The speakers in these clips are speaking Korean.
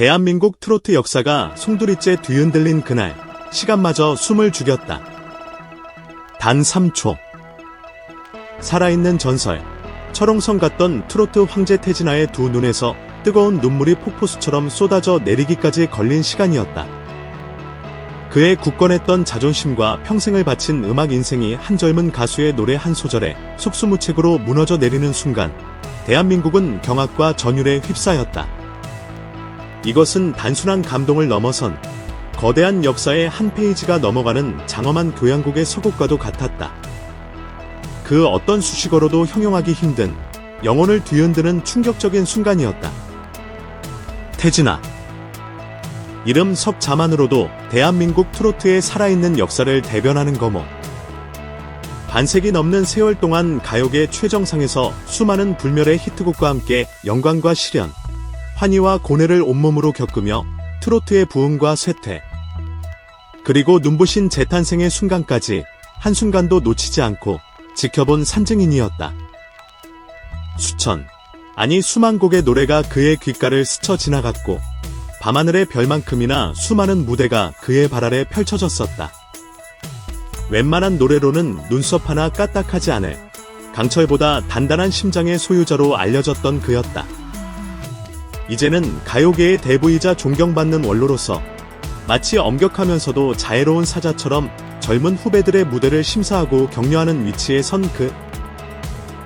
대한민국 트로트 역사가 송두리째 뒤흔들린 그날, 시간마저 숨을 죽였다. 단 3초. 살아있는 전설. 철옹성 같던 트로트 황제 태진아의 두 눈에서 뜨거운 눈물이 폭포수처럼 쏟아져 내리기까지 걸린 시간이었다. 그의 굳건했던 자존심과 평생을 바친 음악 인생이 한 젊은 가수의 노래 한 소절에 속수무책으로 무너져 내리는 순간, 대한민국은 경악과 전율에 휩싸였다. 이것은 단순한 감동을 넘어선 거대한 역사의 한 페이지가 넘어가는 장엄한 교양국의 서곡과도 같았다. 그 어떤 수식어로도 형용하기 힘든 영혼을 뒤흔드는 충격적인 순간이었다. 태진아. 이름 석자만으로도 대한민국 트로트의 살아있는 역사를 대변하는 거모. 반세기 넘는 세월 동안 가요계 최정상에서 수많은 불멸의 히트곡과 함께 영광과 시련, 환희와 고뇌를 온몸으로 겪으며 트로트의 부흥과 쇠퇴, 그리고 눈부신 재탄생의 순간까지 한순간도 놓치지 않고 지켜본 산증인이었다. 수천, 아니 수만 곡의 노래가 그의 귓가를 스쳐 지나갔고 밤하늘의 별만큼이나 수많은 무대가 그의 발 아래 펼쳐졌었다. 웬만한 노래로는 눈썹 하나 까딱하지 않을 강철보다 단단한 심장의 소유자로 알려졌던 그였다. 이제는 가요계의 대부이자 존경받는 원로로서 마치 엄격하면서도 자애로운 사자처럼 젊은 후배들의 무대를 심사하고 격려하는 위치에 선 그.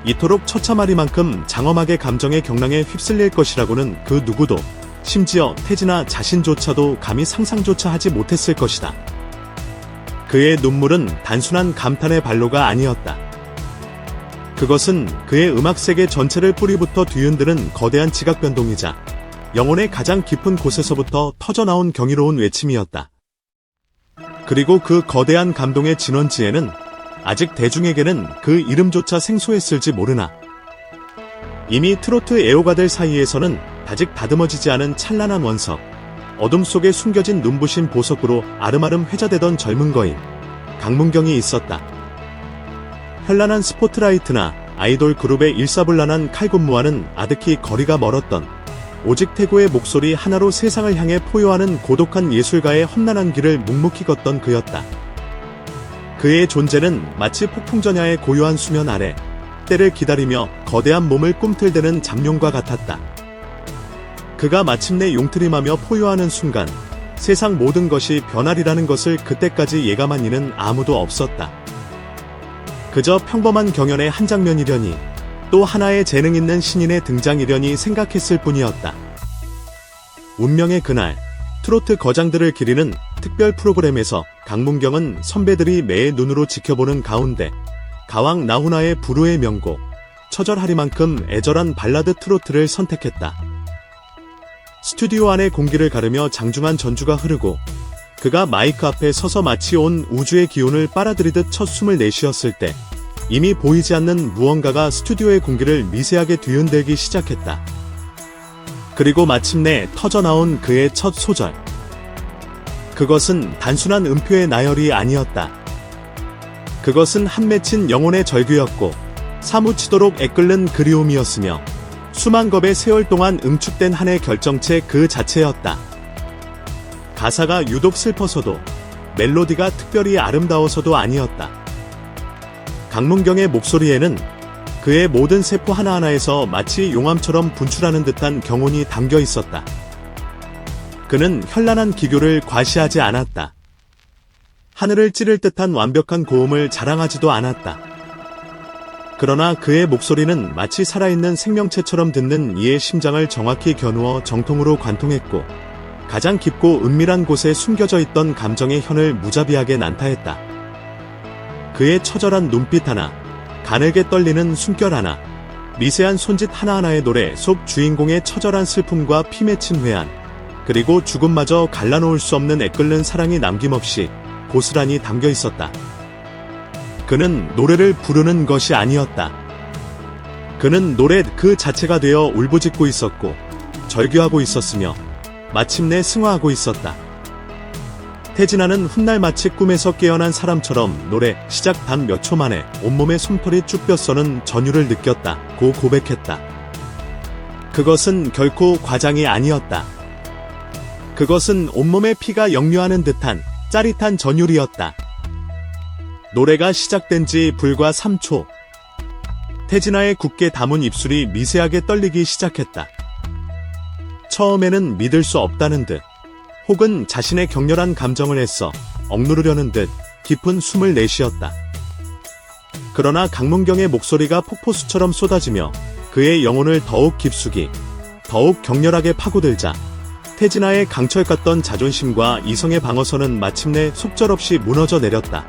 이토록 처참하리만큼 장엄하게 감정의 경랑에 휩쓸릴 것이라고는 그 누구도, 심지어 태진아 자신조차도 감히 상상조차 하지 못했을 것이다. 그의 눈물은 단순한 감탄의 발로가 아니었다. 그것은 그의 음악 세계 전체를 뿌리부터 뒤흔드는 거대한 지각 변동이자 영혼의 가장 깊은 곳에서부터 터져나온 경이로운 외침이었다. 그리고 그 거대한 감동의 진원지에는 아직 대중에게는 그 이름조차 생소했을지 모르나 이미 트로트 애호가들 사이에서는 아직 다듬어지지 않은 찬란한 원석, 어둠 속에 숨겨진 눈부신 보석으로 아름아름 회자되던 젊은 거인 강문경이 있었다. 현란한 스포트라이트나 아이돌 그룹의 일사불란한 칼군무와는 아득히 거리가 멀었던 오직 태고의 목소리 하나로 세상을 향해 포효하는 고독한 예술가의 험난한 길을 묵묵히 걷던 그였다. 그의 존재는 마치 폭풍전야의 고요한 수면 아래 때를 기다리며 거대한 몸을 꿈틀대는 잠룡과 같았다. 그가 마침내 용트림하며 포효하는 순간 세상 모든 것이 변하리라는 것을 그때까지 예감한 이는 아무도 없었다. 그저 평범한 경연의 한 장면이려니 또 하나의 재능 있는 신인의 등장이려니 생각했을 뿐이었다. 운명의 그날, 트로트 거장들을 기리는 특별 프로그램에서 강문경은 선배들이 매의 눈으로 지켜보는 가운데 가왕 나훈아의 불후의 명곡, 처절하리만큼 애절한 발라드 트로트를 선택했다. 스튜디오 안의 공기를 가르며 장중한 전주가 흐르고 그가 마이크 앞에 서서 마치 온 우주의 기운을 빨아들이듯 첫 숨을 내쉬었을 때 이미 보이지 않는 무언가가 스튜디오의 공기를 미세하게 뒤흔들기 시작했다. 그리고 마침내 터져나온 그의 첫 소절. 그것은 단순한 음표의 나열이 아니었다. 그것은 한 맺힌 영혼의 절규였고 사무치도록 애끓는 그리움이었으며 수만 겁의 세월 동안 응축된 한 해 결정체 그 자체였다. 가사가 유독 슬퍼서도 멜로디가 특별히 아름다워서도 아니었다. 강문경의 목소리에는 그의 모든 세포 하나하나에서 마치 용암처럼 분출하는 듯한 경온이 담겨 있었다. 그는 현란한 기교를 과시하지 않았다. 하늘을 찌를 듯한 완벽한 고음을 자랑하지도 않았다. 그러나 그의 목소리는 마치 살아있는 생명체처럼 듣는 이의 심장을 정확히 겨누어 정통으로 관통했고 가장 깊고 은밀한 곳에 숨겨져 있던 감정의 현을 무자비하게 난타했다. 그의 처절한 눈빛 하나, 가늘게 떨리는 숨결 하나, 미세한 손짓 하나하나의 노래 속 주인공의 처절한 슬픔과 피 맺힌 회한, 그리고 죽음마저 갈라놓을 수 없는 애끓는 사랑이 남김없이 고스란히 담겨 있었다. 그는 노래를 부르는 것이 아니었다. 그는 노래 그 자체가 되어 울부짖고 있었고, 절규하고 있었으며, 마침내 승화하고 있었다. 태진아는 훗날 마치 꿈에서 깨어난 사람처럼 노래 시작 단 몇 초 만에 온몸에 솜털이 쭉 뼈서는 전율을 느꼈다. 고 고백했다. 그것은 결코 과장이 아니었다. 그것은 온몸에 피가 역류하는 듯한 짜릿한 전율이었다. 노래가 시작된 지 불과 3초. 태진아의 굳게 담은 입술이 미세하게 떨리기 시작했다. 처음에는 믿을 수 없다는 듯, 혹은 자신의 격렬한 감정을 애써 억누르려는 듯 깊은 숨을 내쉬었다. 그러나 강문경의 목소리가 폭포수처럼 쏟아지며 그의 영혼을 더욱 깊숙이, 더욱 격렬하게 파고들자 태진아의 강철 같던 자존심과 이성의 방어선은 마침내 속절없이 무너져 내렸다.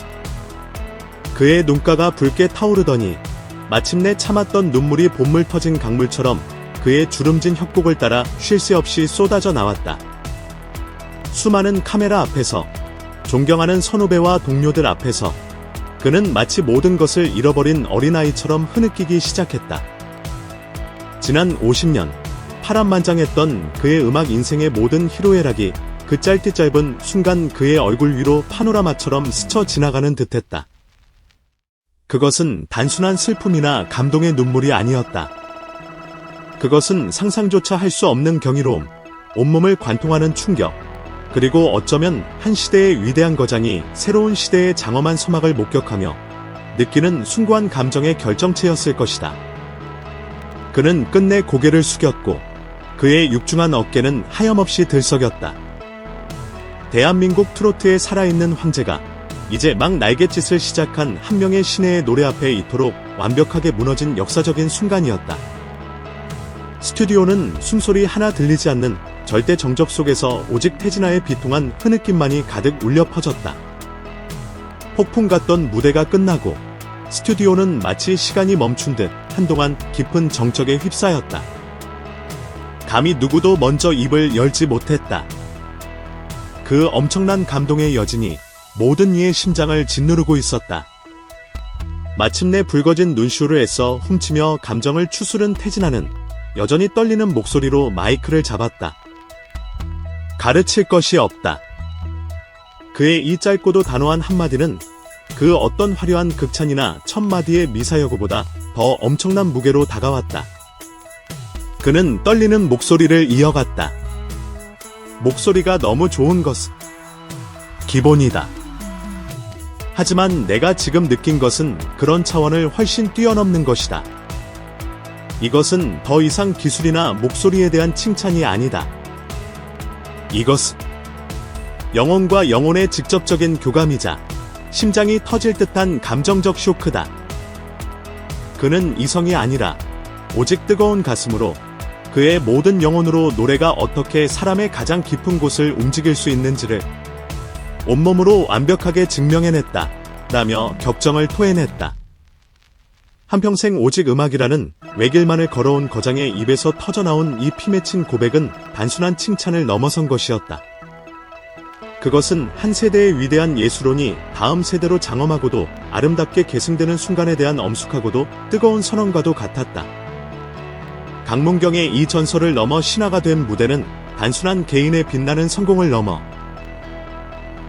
그의 눈가가 붉게 타오르더니 마침내 참았던 눈물이 봄물 터진 강물처럼 그의 주름진 협곡을 따라 쉴 새 없이 쏟아져 나왔다. 수많은 카메라 앞에서 존경하는 선후배와 동료들 앞에서 그는 마치 모든 것을 잃어버린 어린아이처럼 흐느끼기 시작했다. 지난 50년 파란만장했던 그의 음악 인생의 모든 희로애락이 그 짧디 짧은 순간 그의 얼굴 위로 파노라마처럼 스쳐 지나가는 듯했다. 그것은 단순한 슬픔이나 감동의 눈물이 아니었다. 그것은 상상조차 할 수 없는 경이로움, 온몸을 관통하는 충격, 그리고 어쩌면 한 시대의 위대한 거장이 새로운 시대의 장엄한 서막을 목격하며 느끼는 숭고한 감정의 결정체였을 것이다. 그는 끝내 고개를 숙였고 그의 육중한 어깨는 하염없이 들썩였다. 대한민국 트로트의 살아있는 황제가 이제 막 날갯짓을 시작한 한 명의 신의 노래 앞에 이토록 완벽하게 무너진 역사적인 순간이었다. 스튜디오는 숨소리 하나 들리지 않는 절대 정적 속에서 오직 태진아의 비통한 흐느낌만이 가득 울려 퍼졌다. 폭풍 같던 무대가 끝나고 스튜디오는 마치 시간이 멈춘 듯 한동안 깊은 정적에 휩싸였다. 감히 누구도 먼저 입을 열지 못했다. 그 엄청난 감동의 여진이 모든 이의 심장을 짓누르고 있었다. 마침내 붉어진 눈쇼를 애써 훔치며 감정을 추스른 태진아는 여전히 떨리는 목소리로 마이크를 잡았다. 가르칠 것이 없다. 그의 이 짧고도 단호한 한마디는 그 어떤 화려한 극찬이나 천마디의 미사여구보다 더 엄청난 무게로 다가왔다. 그는 떨리는 목소리를 이어갔다. 목소리가 너무 좋은 것은 기본이다. 하지만 내가 지금 느낀 것은 그런 차원을 훨씬 뛰어넘는 것이다. 이것은 더 이상 기술이나 목소리에 대한 칭찬이 아니다. 이것은 영혼과 영혼의 직접적인 교감이자 심장이 터질 듯한 감정적 쇼크다. 그는 이성이 아니라 오직 뜨거운 가슴으로 그의 모든 영혼으로 노래가 어떻게 사람의 가장 깊은 곳을 움직일 수 있는지를 온몸으로 완벽하게 증명해냈다. 라며 격정을 토해냈다. 한평생 오직 음악이라는 외길만을 걸어온 거장의 입에서 터져나온 이 피맺힌 고백은 단순한 칭찬을 넘어선 것이었다. 그것은 한 세대의 위대한 예술론이 다음 세대로 장엄하고도 아름답게 계승되는 순간에 대한 엄숙하고도 뜨거운 선언과도 같았다. 강문경의 이 전설을 넘어 신화가 된 무대는 단순한 개인의 빛나는 성공을 넘어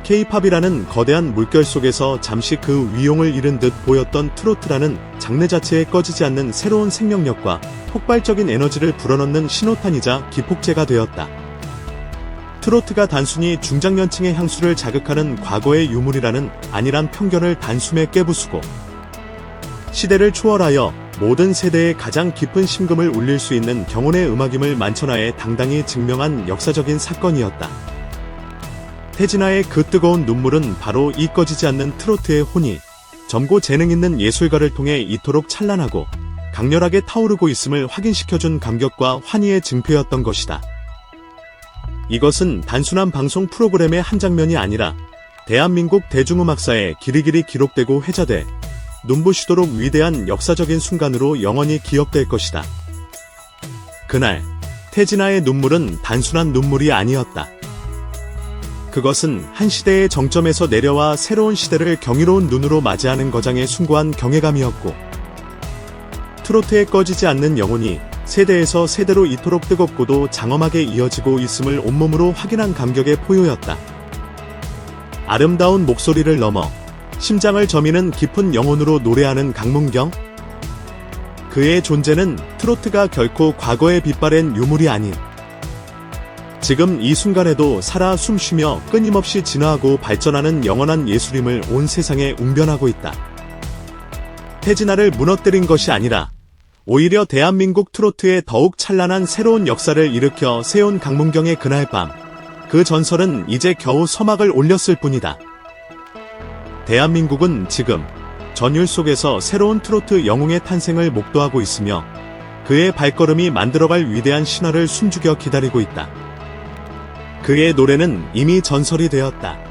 K-팝이라는 거대한 물결 속에서 잠시 그 위용을 잃은 듯 보였던 트로트라는 장르 자체에 꺼지지 않는 새로운 생명력과 폭발적인 에너지를 불어넣는 신호탄이자 기폭제가 되었다. 트로트가 단순히 중장년층의 향수를 자극하는 과거의 유물이라는 안일한 편견을 단숨에 깨부수고 시대를 초월하여 모든 세대의 가장 깊은 심금을 울릴 수 있는 경혼의 음악임을 만천하에 당당히 증명한 역사적인 사건이었다. 태진아의 그 뜨거운 눈물은 바로 이 꺼지지 않는 트로트의 혼이 젊고 재능 있는 예술가를 통해 이토록 찬란하고 강렬하게 타오르고 있음을 확인시켜준 감격과 환희의 증표였던 것이다. 이것은 단순한 방송 프로그램의 한 장면이 아니라 대한민국 대중음악사에 길이길이 기록되고 회자돼 눈부시도록 위대한 역사적인 순간으로 영원히 기억될 것이다. 그날 태진아의 눈물은 단순한 눈물이 아니었다. 그것은 한 시대의 정점에서 내려와 새로운 시대를 경이로운 눈으로 맞이하는 거장의 숭고한 경외감이었고 트로트에 꺼지지 않는 영혼이 세대에서 세대로 이토록 뜨겁고도 장엄하게 이어지고 있음을 온몸으로 확인한 감격의 포효였다. 아름다운 목소리를 넘어 심장을 저미는 깊은 영혼으로 노래하는 강문경. 그의 존재는 트로트가 결코 과거에 빛바랜 유물이 아닌 지금 이 순간에도 살아 숨쉬며 끊임없이 진화하고 발전하는 영원한 예술임을 온 세상에 웅변하고 있다. 태진아를 무너뜨린 것이 아니라 오히려 대한민국 트로트에 더욱 찬란한 새로운 역사를 일으켜 세운 강문경의 그날 밤. 그 전설은 이제 겨우 서막을 올렸을 뿐이다. 대한민국은 지금 전율 속에서 새로운 트로트 영웅의 탄생을 목도하고 있으며 그의 발걸음이 만들어갈 위대한 신화를 숨죽여 기다리고 있다. 그의 노래는 이미 전설이 되었다.